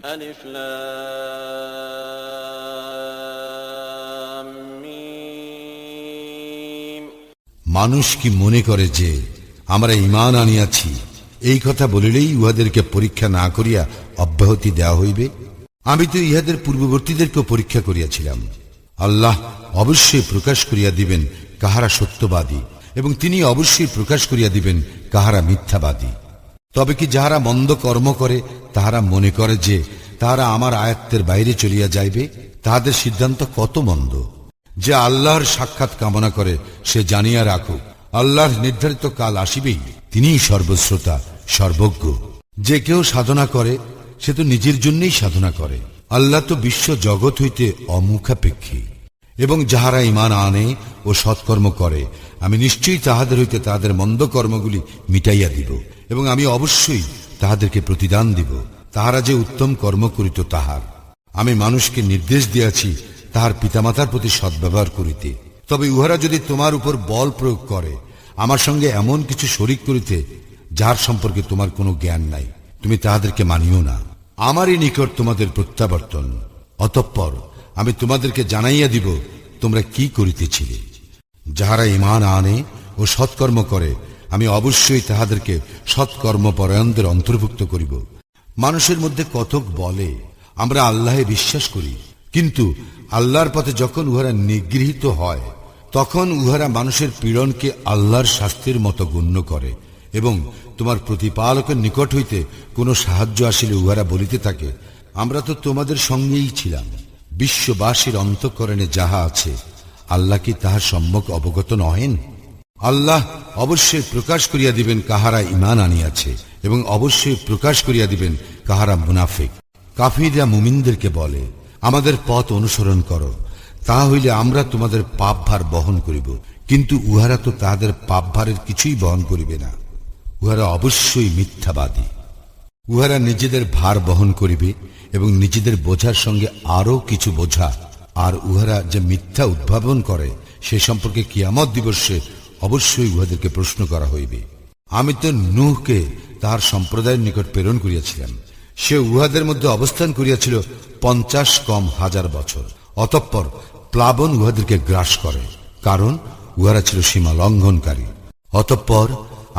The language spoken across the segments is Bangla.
ألف لام ميم মানুষ কি মনে করে যে আমরা ইমান আনিয়াছি এই কথা বলিলেই উহাদেরকে পরীক্ষা না করিয়া অব্যাহতি দেওয়া হইবে আমি তো ইহাদের পূর্ববর্তীদেরকেও পরীক্ষা করিয়াছিলাম আল্লাহ অবশ্যই প্রকাশ করিয়া দিবেন কাহারা সত্যবাদী এবং তিনি অবশ্যই প্রকাশ করিয়া দিবেন কাহারা মিথ্যাবাদী তবে কি যাহারা মন্দ কর্ম করে, তাহারা মনে করে যে, তাহারা আমার আয়ত্তের বাইরে চলিয়া যাইবে? তাহাদের সিদ্ধান্ত কত মন্দ? যে আল্লাহর সাক্ষাৎ কামনা করে সে জানিয়া রাখুক, আল্লাহর নির্ধারিত কাল আসিবেই। তিনিই সর্বশ্রোতা, সর্বজ্ঞ। যে কেউ সাধনা করে, সে তো নিজের জন্যই সাধনা করে। আল্লাহ তো বিশ্ব জগৎ হইতে অমুখাপেক্ষী। এবং যাহারা ইমান আনে ও সৎকর্ম করে, আমি নিশ্চয়ই তাহাদের হইতে তাহাদের মন্দ কর্মগুলি মিটাইয়া দিব, এবং আমি অবশ্যই তাহাদেরকে প্রতিদান দিব। তাহারা যে উত্তম কর্ম করিত তাহার। আমি মানুষকে নির্দেশ দিয়াছি তাহার পিতামাতার প্রতি সদ্ব্যবহার করিতে। তবে উহারা যদি তোমার উপর বল প্রয়োগ করে, আমার সঙ্গে এমন কিছু শরিক করিতে, যার সম্পর্কে তোমার কোনো জ্ঞান নাই, তুমি তাহাদেরকে মানিও না। আমারই নিকট তোমাদের প্রত্যাবর্তন। অতঃপর আমি তোমাদেরকে জানাইয়া দিব, তোমরা কি করিতেছিলে। যাহারা ইমান আনে ও সৎকর্ম করে, আমি অবশ্যই তাহাদেরকে সৎকর্ম সৎকর্মপরায়ণদের অন্তর্ভুক্ত করিব। মানুষের মধ্যে কতক বলে, আমরা আল্লাহে বিশ্বাস করি, কিন্তু আল্লাহর পথে যখন উহারা নিগৃহীত হয়, তখন উহারা মানুষের পীড়নকে আল্লাহর শাস্তির মতো গণ্য করে এবং তোমার প্রতিপালকের নিকট হইতে কোনো সাহায্য আসিলে উহারা বলিতে থাকে, আমরা তো তোমাদের সঙ্গেই ছিলাম। বিশ্ববাসীর অন্তঃকরণে যাহা আছে, আল্লাহ কি তাহার সম্যক অবগত নহেন? আল্লাহ অবশ্যই প্রকাশ করিয়া দিবেন কাহারা ইমান আনিয়াছে এবং অবশ্যই প্রকাশ করিয়া দিবেন কাহারা মুনাফিক। কাফিরা মুমিনদেরকে বলে, আমাদের পথ অনুসরণ করো। তাহা হইলে আমরা তোমাদের পাপ ভার বহন করিব। কিন্তু উহারা তো তাহাদের পাপ ভারের কিছুই বহন করিবে না। উহারা অবশ্যই মিথ্যাবাদী। উহারা নিজেদের ভার বহন করিবে এবং নিজেদের বোঝার সঙ্গে আরও কিছু বোঝা। আর উহারা যে মিথ্যা উদ্ভাবন করে, সে সম্পর্কে কিয়ামত দিবসে অবশ্যই উহাদেরকে প্রশ্ন করা হইবে। আমি তো নুহকে তাহার সম্প্রদায়ের নিকট প্রেরণ করিয়াছিলাম। সে উহাদের মধ্যে অবস্থান করিয়াছিল পঞ্চাশ কম হাজার বছর। অতঃপর প্লাবন উহাদেরকে গ্রাস করে, কারণ উহারা ছিল সীমা লঙ্ঘনকারী। অতঃপর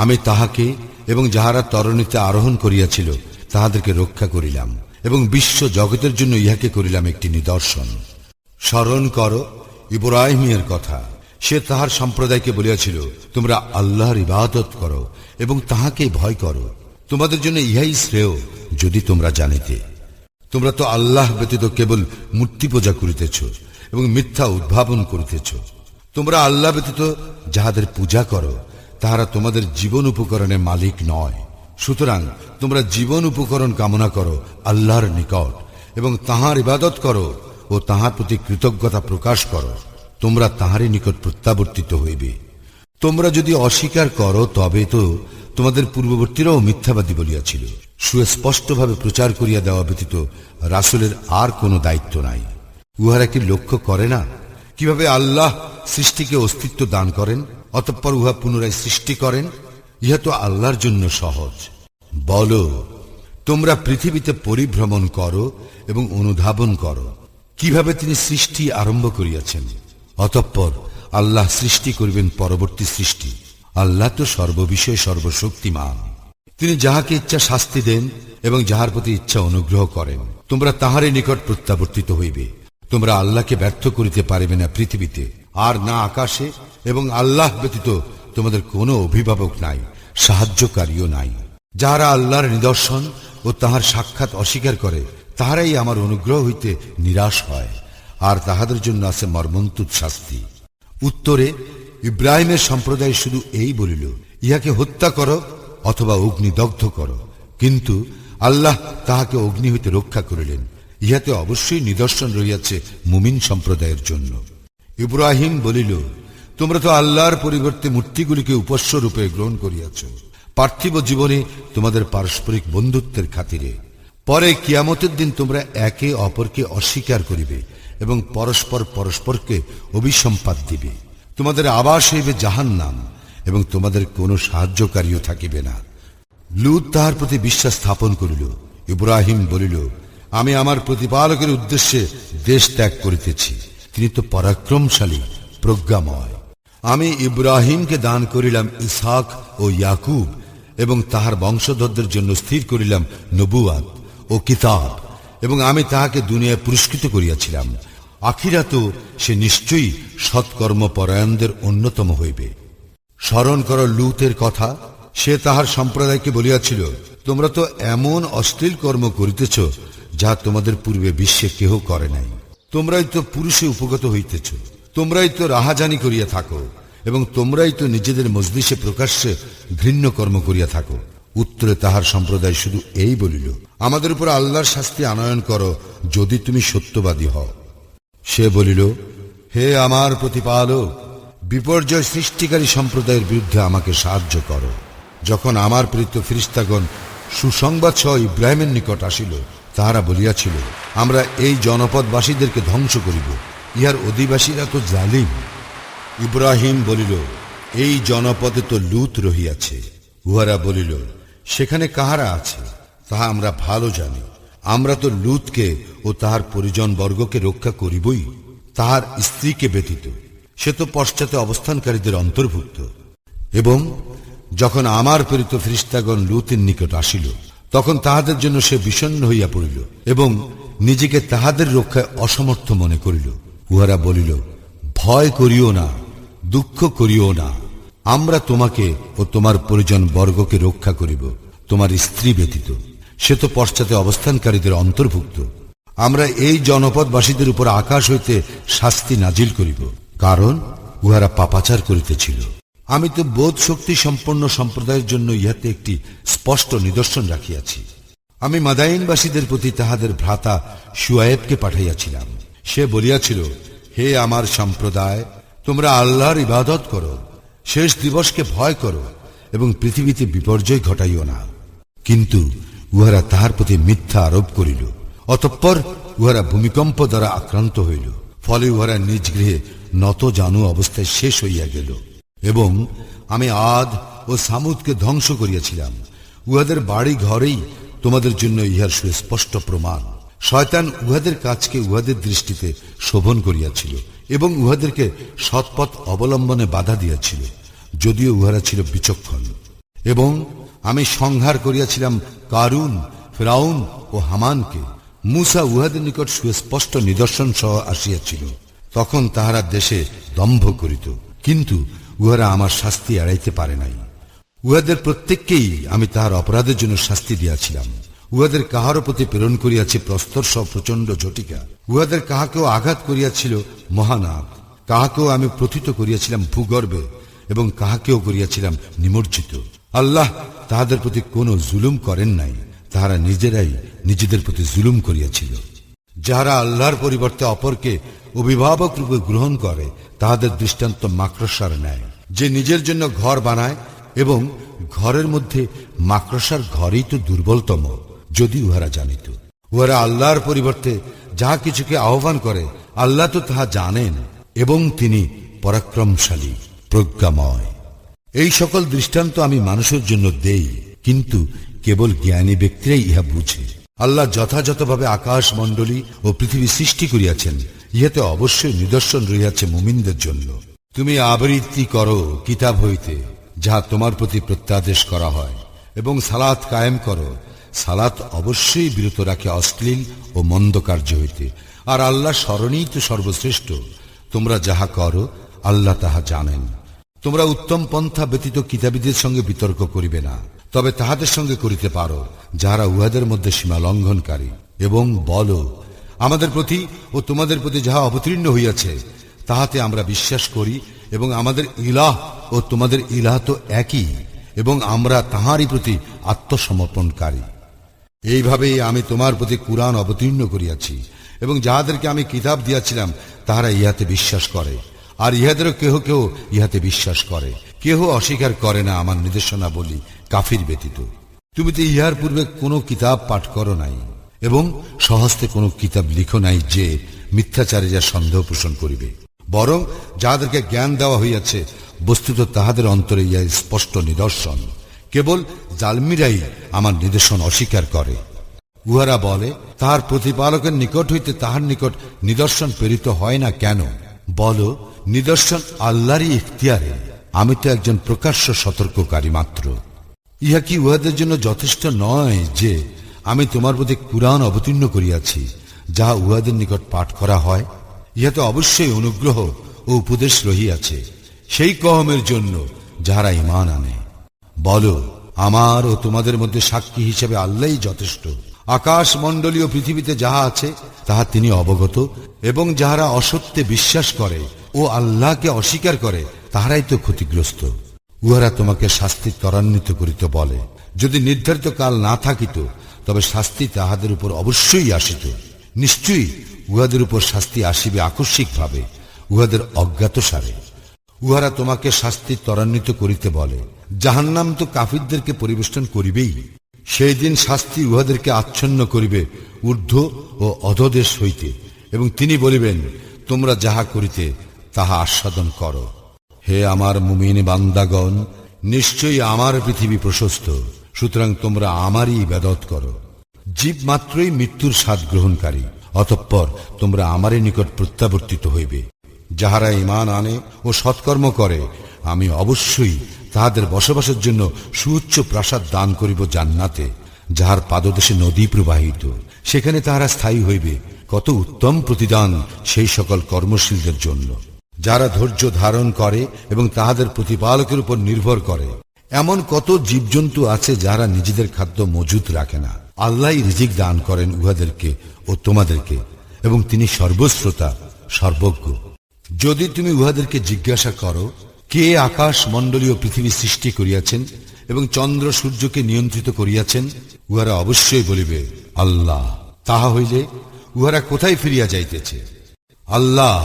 আমি তাহাকে এবং যাহারা তরণীতে আরোহণ করিয়াছিল, তাহাদেরকে রক্ষা করিলাম এবং বিশ্ব জগতের জন্য ইহাকে করিলাম একটি নিদর্শন। স্মরণ কর, ইব্রাহিমের কথা। সে তাহার সম্প্রদায়কে বলিয়াছিল, তোমরা আল্লাহর ইবাদত করো এবং তাহাকে ভয় করো। তোমাদের জন্য ইহাই শ্রেয় যদি তোমরা জানিতে। তোমরা তো আল্লাহ ব্যতীত কেবল মূর্তি পূজা করিতেছ এবং মিথ্যা উদ্ভাবন করিতেছ। তোমরা আল্লাহ ব্যতীত যাহাদের পূজা করো তাহারা তোমাদের জীবন উপকরণের মালিক নয়। সুতরাং তোমরা জীবন উপকরণ কামনা করো আল্লাহর নিকট এবং তাহার ইবাদত করো ও তাহার প্রতি কৃতজ্ঞতা প্রকাশ করো। তোমরা তাহারই নিকট প্রত্যাবর্তিত হইবে। তোমরা যদি অস্বীকার করো, তবে তো তোমাদের পূর্ববর্তীরাও মিথ্যাবাদী বলিয়াছিল। সুস্পষ্টভাবে প্রচার করিয়া দেওয়া ব্যতীত রাসুলের আর কোনো দায়িত্ব নাই। উহারা কি লক্ষ্য করে না? কীভাবে আল্লাহ সৃষ্টিকে অস্তিত্ব দান করেন? অতঃপর উহা পুনরায় সৃষ্টি করেন, ইহা তো আল্লাহর জন্য সহজ। বলো, তোমরা পৃথিবীতে পরিভ্রমণ করো এবং অনুধাবন করো, কীভাবে তিনি সৃষ্টি আরম্ভ করিয়াছেন? অতঃপর আল্লাহ সৃষ্টি করিবেন পরবর্তী সৃষ্টি, আল্লাহ তো সর্ববিষয়ে সর্বশক্তিমান। তিনি যাহাকে ইচ্ছা শাস্তি দেন এবং যাহার প্রতি ইচ্ছা অনুগ্রহ করেন, তোমরা তাহারই নিকট প্রত্যাবর্তিত হইবে, তোমরা আল্লাহকে ব্যর্থ করিতে পারিবে না পৃথিবীতে। আর না আকাশে, এবং আল্লাহ ব্যতীত তোমাদের কোনো অভিভাবক নাই, সাহায্যকারীও নাই। যাহারা আল্লাহর নিদর্শন ও তাহার সাক্ষাৎ অস্বীকার করে, তাহারাই আমার অনুগ্রহ হইতে নিরাশ হয়, আর তাহাদের জন্য আছে মর্মন্তুদ শাস্তি। উত্তরে, ইব্রাহিমের সম্প্রদায় শুধু এই বলিল, ইহাকে হত্যা করো অথবা অগ্নিদগ্ধ করো। কিন্তু আল্লাহ তাহাকে অগ্নি হইতে রক্ষা করিলেন, ইহাতে অবশ্যই নিদর্শন রইয়াছে মুমিন সম্প্রদায়ের জন্য। ইব্রাহিম বলিল, তোমরা তো আল্লাহর পরিবর্তে মূর্তিগুলিকে উপস্য রূপে গ্রহণ করিয়াছ। পার্থিব জীবনে তোমাদের পারস্পরিক বন্ধুত্বের খাতিরে। পরে কিয়ামতের দিন তোমরা একে অপরকে অস্বীকার করিবে এবং পরস্পর পরস্পরকে অভিসম্পাদ দিবে। তোমাদের আবাস হইবে জাহান নাম এবং তোমাদের কোনো সাহায্যকারীও থাকিবে না। লুত তাহার প্রতি বিশ্বাস স্থাপন করিল। ইব্রাহিম বলিল, আমি আমার প্রতিপালকের উদ্দেশ্যে দেশ ত্যাগ করিতেছি। তিনি তো পরাক্রমশালী, প্রজ্ঞাময়। আমি ইব্রাহিমকে দান করিলাম ইসাক ও ইয়াকুব এবং তাহার বংশধরদের জন্য স্থির করিলাম নবুয়াত ও কিতাব এবং আমি তাহাকে দুনিয়ায় পুরস্কৃত করিয়াছিলাম। আখিরা তো সে নিশ্চয়ই সৎকর্মপরায়ণদের অন্যতম হইবে। স্মরণ কর লুতের কথা, সে তাহার সম্প্রদায়কে বলিয়াছিল, তোমরা তো এমন অশ্লীল কর্ম করিতেছ যা তোমাদের পূর্বে বিশ্বে কেহ করে নাই। তোমরাই তো পুরুষে উপগত হইতেছ। তোমরাই তো রাহাজানি করিয়া থাকো এবং তোমরাই তো নিজেদের মজলিসে প্রকাশ্যে ঘৃণ্য কর্ম করিয়া থাকো। উত্তরে তাহার সম্প্রদায় শুধু এই বলিল, আমাদের উপর আল্লাহর শাস্তি আনয়ন করো যদি তুমি সত্যবাদী হও। সে বলিল, হে আমার প্রতিপালক, বিপর্যয় সৃষ্টিকারী সম্প্রদায়ের বিরুদ্ধে আমাকে সাহায্য করো। যখন আমার প্রীত ফিরিস্তাগণ সুসংবাদ সহ ইব্রাহিমের নিকট আসিল তাহারা বলিয়াছিল, আমরা এই জনপদবাসীদেরকে ধ্বংস করিব, ইহার অধিবাসীরা তো জালিম। ইব্রাহিম বলিল, এই জনপদে তো লুত রহিয়াছে। উহারা বলিল, সেখানে কাহারা আছে? তাহা আমরা ভালো জানি। আমরা তো লুতকে ও তাহার পরিজন বর্গকে রক্ষা করিবই, তাহার স্ত্রীকে ব্যতীত। সে তো পশ্চাতে অবস্থানকারীদের অন্তর্ভুক্ত। এবং যখন আমার প্রেরিত ফ্রিস্তাগণ লুতের নিকট আসিল তখন তাহাদের জন্য সে বিষণ্ণ হইয়া পড়িল এবং নিজেকে তাহাদের রক্ষায় অসমর্থ মনে করিল। উহারা বলিল, ভয় করিও না, দুঃখ করিও না। আমরা তোমাকে ও তোমার পরিজন বর্গকে রক্ষা করিব, তোমার স্ত্রী ব্যতীত। সে তো পশ্চাতে অবস্থানকারীদের অন্তর্ভুক্ত। আমরা এই জনপদবাসীদের উপর আকাশ হইতে শাস্তি নাজিল করিব। কারণ উহারা পাপাচার করিতেছিল। আমি তো বোধ শক্তি সম্পন্ন সম্প্রদায়ের জন্য ইহাতে একটি স্পষ্ট নিদর্শন রাখিয়াছি। আমি মাদাইনবাসীদের প্রতি তাহাদের ভ্রাতা সুয়েবকে পাঠাইয়াছিলাম। সে বলিয়াছিল, হে আমার সম্প্রদায়, তোমরা আল্লাহর ইবাদত করো, শেষ দিবসকে ভয় করো এবং পৃথিবীতে বিপর্যয় ঘটাইও না। কিন্তু উহারা তাহার প্রতি মিথ্যা আরোপ করিল, অতঃপর উহারা ভূমিকম্প দ্বারা আক্রান্ত হইল, ফলে উহারা নিজ গৃহে নত জানু অবস্থায় শেষ হইয়া গেল। এবং আমি আদ ও সামুদকে ধ্বংস করিয়াছিলাম। উহাদের বাড়ি ঘরেই তোমাদের জন্য ইহার সুস্পষ্ট প্রমাণ। শয়তান উহাদের কাজকে উহাদের দৃষ্টিতে শোভন করিয়াছিল এবং উহাদেরকে সৎপথ অবলম্বনে বাধা দিয়াছিল, যদিও উহারা ছিল বিচক্ষণ। এবং আমি সংহার করিয়াছিলাম কারুন, ফ্রাউন ও হামানকে। মুসা উহাদের নিকট সুস্পষ্ট নিদর্শন সহ আসিয়াছিল। তখন তাহারা দেশে দম্ভ করিত। কিন্তু উহারা আমার শাস্তি এড়াইতে পারে নাই। উহাদের প্রত্যেককেই আমি তাহার অপরাধের জন্য শাস্তি দিয়াছিলাম। উহাদের কাহারও প্রতি প্রেরণ করিয়াছে প্রস্তর সব প্রচণ্ড ঝটিকা। উহাদের কাহাকেও আঘাত করিয়াছিল মহানাদ কাহাকেও আমি প্রথিত করিয়াছিলাম ভূগর্ভে এবং কাহাকেও করিয়াছিলাম নিমজ্জিত। আল্লাহ তাহাদের প্রতি কোনো জুলুম করেন নাই। তাহারা নিজেরাই নিজেদের প্রতি জুলুম করিয়াছিল। যাহারা আল্লাহর পরিবর্তে অপরকে অভিভাবক রূপে গ্রহণ করে, তাহাদের দৃষ্টান্ত মাকড়সার নেয় যে নিজের জন্য ঘর বানায় এবং ঘরের মধ্যে মাকড়সার ঘরেই তো দুর্বলতম, যদি উহারা জানিত। উহারা আল্লাহর পরিবর্তে যাহা কিছুকে আহ্বান করে, আল্লাহ তো তাহা জানেন এবং তিনি পরাক্রমশালী, প্রজ্ঞাময়। এই সকল দৃষ্টান্ত আমি মানুষের জন্য দেই, কিন্তু কেবল জ্ঞানী ব্যক্তিরাই ইহা বুঝে। আল্লাহ যথাযথভাবে আকাশ মণ্ডলী ও পৃথিবী সৃষ্টি করিয়াছেন। ইহাতে অবশ্যই নিদর্শন রহিয়াছে মুমিনদের জন্য। তুমি আবৃত্তি করো কিতাব হইতে, যাহা তোমার প্রতি প্রত্যাদেশ করা হয়, এবং সালাত কায়েম করো। সালাত অবশ্যই বিরত রাখে অশ্লীল ও মন্দ কার্য হইতে। আর আল্লাহ স্মরণেই তো সর্বশ্রেষ্ঠ। তোমরা যাহা করো, আল্লাহ তাহা জানেন। তোমরা উত্তম পন্থা ব্যতীত কিতাবীদের সঙ্গে বিতর্ক করিবে না। তবে তাহাদের সঙ্গে করিতে পারো, যাহারা উহাদের মধ্যে সীমা লঙ্ঘনকারী। এবং বলো, আমাদের প্রতি ও তোমাদের প্রতি যাহা অবতীর্ণ হইয়াছে, তাহাতে আমরা বিশ্বাস করি এবং আমাদের ইলাহ ও তোমাদের ইলাহ তো একই, এবং আমরা তাহারই প্রতি আত্মসমর্পণকারী। এইভাবেই আমি তোমার প্রতি কুরআন অবতীর্ণ করিয়াছি, এবং যাহাদেরকে আমি কিতাব দিয়াছিলাম, তাহারা ইহাতে বিশ্বাস করে, আর ইহাদেরও কেহ কেহ ইহাতে বিশ্বাস করে। কেহ অস্বীকার করে না আমার নির্দেশনা বলি কাফির ব্যতীত। তুমি তো ইহার পূর্বে কোনো কিতাব পাঠ করো নাই এবং সহস্তে কোনো কিতাব লিখো নাই যে মিথ্যাচারীরা সন্দেহ পোষণ করিবে। বরং যাহাদেরকে জ্ঞান দেওয়া হইয়াছে, বস্তুত তাহাদের অন্তরে ইহা স্পষ্ট নিদর্শন। কেবল জালমিরাই আমার নিদর্শন অস্বীকার করে। উহারা বলে, তাহার প্রতিপালকের নিকট হইতে তাহার নিকট নিদর্শন প্রেরিত হয় না কেন? বল, নিদর্শন আল্লাহরই ইখতিয়ারে। আমি তো একজন প্রকাশ্য সতর্ককারী মাত্র। ইহা কি উহাদের জন্য যথেষ্ট নয় যে আমি তোমার প্রতি কুরআন অবতীর্ণ করিয়াছি, যাহা উহাদের নিকট পাঠ করা হয়? ইহাতে অবশ্যই অনুগ্রহ ও উপদেশ রহিয়াছে, সেই কহমের জন্য যাহারা ইমান আনে। বলো, আমার ও তোমাদের মধ্যে সাক্ষী হিসেবে আল্লাহই যথেষ্ট। আকাশ মণ্ডলীয় পৃথিবীতে যাহা আছে, তাহা তিনি অবগত, এবং যাহারা অসত্যে বিশ্বাস করে ও আল্লাহকে অস্বীকার করে তাহারাই তো ক্ষতিগ্রস্ত। উহারা তোমাকে শাস্তি ত্বরান্বিত করিতে বলে। যদি নির্ধারিত কাল না থাকিত, তবে শাস্তি তাহাদের উপর অবশ্যই আসিত। নিশ্চয়ই উহাদের উপর শাস্তি আসিবে আকস্মিকভাবে, উহাদের অজ্ঞাত সারে উহারা তোমাকে শাস্তি ত্বরান্বিত করিতে বলে। জাহান্নাম তো কাফিরদেরকে পরিবেষ্টন করিবেই। সেই দিন শাস্তি উহাদেরকে আচ্ছন্ন করিবে ঊর্ধ্ব ও অধদেশ হইতে। এবং তিনি বলিবেন, তোমরা যাহা করিতে, তাহা আস্বাদন করো। হে আমার মুমিন বান্দাগণ, নিশ্চয়ই আমার পৃথিবী প্রশস্ত, সুতরাং তোমরা আমারই ইবাদত করো। জীব মাত্রই মৃত্যুর স্বাদ গ্রহণকারী, অতঃপর তোমরা আমারই নিকট প্রত্যাবর্তিত হইবে। যাহারা ইমান আনে ও সৎকর্ম করে, আমি অবশ্যই তাহাদের বসবাসের জন্য সুউচ্চ প্রাসাদ দান করিব জান্নাতে, যাহার পাদদেশে নদী প্রবাহিত। সেখানে তাহারা স্থায়ী হইবে, কত উত্তম প্রতিদান সেই সকল কর্মশীলদের জন্য। যারা ধৈর্য ধারণ করে এবং তাহাদের প্রতিপালকের উপর নির্ভর করে। এমন কত জীবজন্তু আছে যারা নিজেদের খাদ্য মজুত রাখে না। আল্লাহ রিজিক দান করেন উহাদেরকে ও তোমাদেরকে, এবং তিনি সর্বশ্রোতা, সর্বজ্ঞ। যদি তুমি উহাদেরকে জিজ্ঞাসা করো, কে আকাশ মণ্ডলীয় পৃথিবী সৃষ্টি করিয়াছেন এবং চন্দ্র, সূর্যকে নিয়ন্ত্রিত করিয়াছেন, উহারা অবশ্যই বলিবে, আল্লাহ। তাহা হইলে উহারা কোথায় ফিরিয়া যাইতেছে? আল্লাহ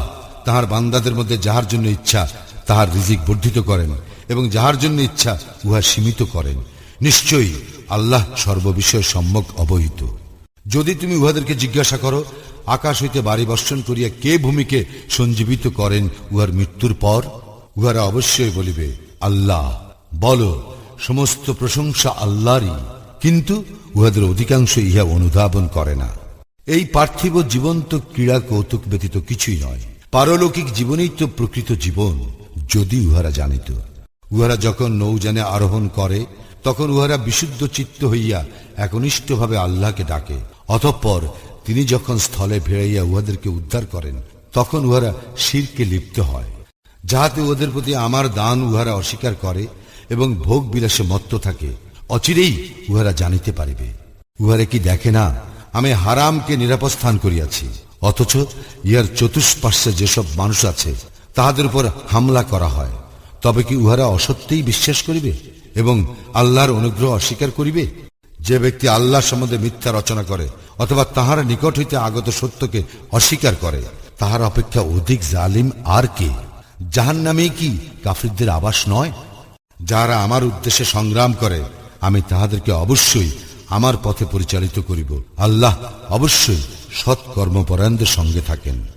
তাহার বান্দাদের মধ্যে যাহার জন্য ইচ্ছা, তাহার রিজিক বর্ধিত করেন এবং যাহার জন্য ইচ্ছা, উহা সীমিত করেন। নিশ্চয়ই আল্লাহ সর্ববিষয় সম্যক অবহিত। যদি তুমি উহাদেরকে জিজ্ঞাসা করো, আকাশ হইতে বাড়ি বর্ষণ করিয়া কে ভূমিকে সঞ্জীবিত করেন উহার মৃত্যুর পর? উহারা অবশ্যই বলিবে, আল্লাহ। বলো, সমস্ত প্রশংসা আল্লাহরই, কিন্তু উহাদের অধিকাংশ ইহা অনুধাবন করে না। এই পার্থিব জীবন্ত ক্রীড়া কৌতুক ব্যতীত কিছুই নয়। পারলৌকিক জীবনেই তো প্রকৃত জীবন, যদি উহারা জানিত। উহারা যখন নৌযানে আরোহণ করে, তখন উহারা বিশুদ্ধ চিত্ত হইয়া একনিষ্ঠভাবে আল্লাহকে ডাকে। অতঃপর তিনি যখন স্থলে ভেড়াইয়া উহাদেরকে উদ্ধার করেন, তখন উহারা শিরকে লিপ্ত হয়। যাহাতে উহাদের প্রতি আমার দান উহারা অস্বীকার করে এবং ভোগ বিলাসে মত্ত থাকে, অচিরেই উহারা জানিতে পারিবে। উহারা কি দেখে না, আমি হারামকে নিরাপস্থান করিয়াছি। অথচ ইহার চতুষ্পার্শ্বে যেসব মানুষ আছে, তাহাদের উপর হামলা করা হয়। তবে কি উহারা অসত্যেই বিশ্বাস করিবে এবং আল্লাহর অনুগ্রহ অস্বীকার করিবে? যে ব্যক্তি আল্লাহ সম্বন্ধে মিথ্যা রচনা করে অথবা তাহার নিকট হইতে আগত সত্যকে অস্বীকার করে, তাহার অপেক্ষা অধিক জালিম আর কে? যাহার নামেই কি কাফিরদের আবাস নয়? যারা আমার উদ্দেশ্যে সংগ্রাম করে, আমি তাহাদেরকে অবশ্যই আমার পথে পরিচালিত করিব। আল্লাহ অবশ্যই সৎ কর্মপরায়ণদের সঙ্গে থাকেন।